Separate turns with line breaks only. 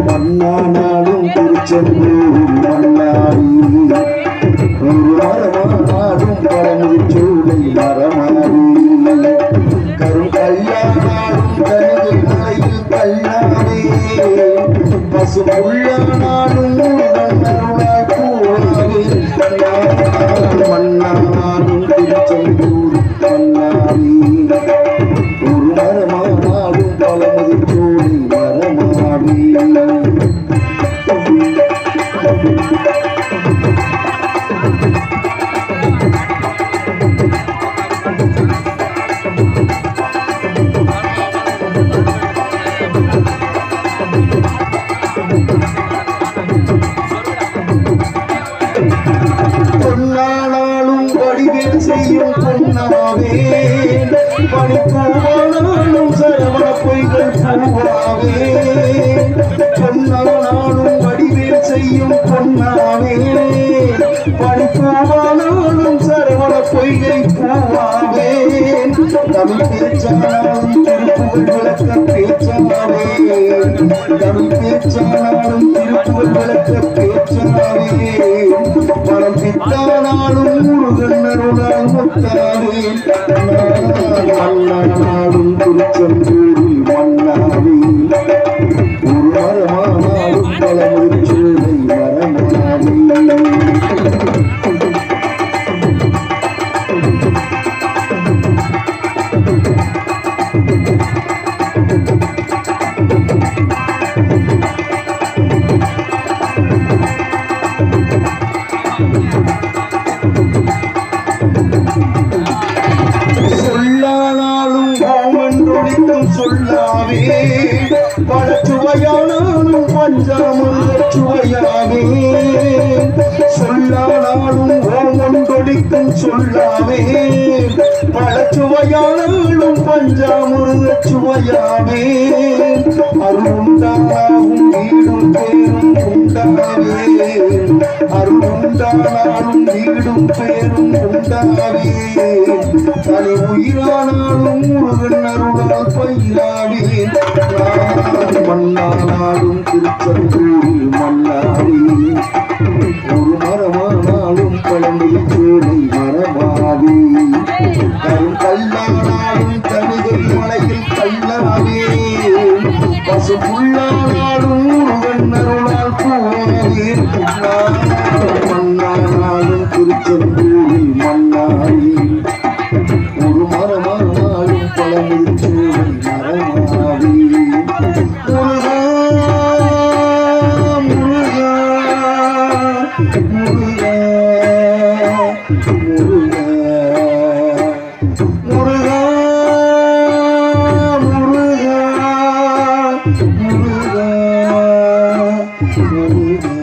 மண்ணானாலும் திருச்செந்தூர் மண்ணாடி ஒரு மரமானாலும் பழமுதிர்ச்சூளை மரமாடி கரும் கல்யாணாலும் கருது மலையில் கல்லாடே பசு புல்லானாலும் மன்னருளாய் கூடாதே. மண்ணானாலும் திருச்செந்தூர் Thank you. பொய்கை பூவாவே தமிழ் பேச்சானாலும் திருப்புகழ் விளக்க பேச்சாவே தமிழ் பேச்சானாலும் திருப்புகழ் விளக்க பேச்சாவே மனம் பித்தானாலும் முருகன் முத்தாவே நாடும் திருச்செந்தூர் தேய்ந்த பழச்சுவையானாலும் பஞ்சாமல் சுவையானே சொல்லானாலும் ஓமன்றொழிக்கும் சொல்லாமே. பழச்சுவையானாலும் பஞ்சாமிர்த சுவையாமே. அருண்டாகும் வீடும் பேரும் உண்டாவே. அருளுண்டானாலும் வீடும் பேரும் உண்டாவே. தனி உயிரானாலும் முருகன் அருளால் பயிராவே. நான் மண்ணானாலும் திருச்செந்தூரில் கல்லாரும் கல்லானாலும் கழுகை மலையில் கல்லனாவே பசுப்புள்ளானாலும் முருகன் அருளால் பூவாதீர் மன்னானாலும் திருச்செந்தூரில் மன்னாரி ஒரு மரமானாலும் பழமுதிர்ச்சூரில் மரமாவி முருகா முருகா முருகா முருகா. முருகா முருகா முருகா முருகா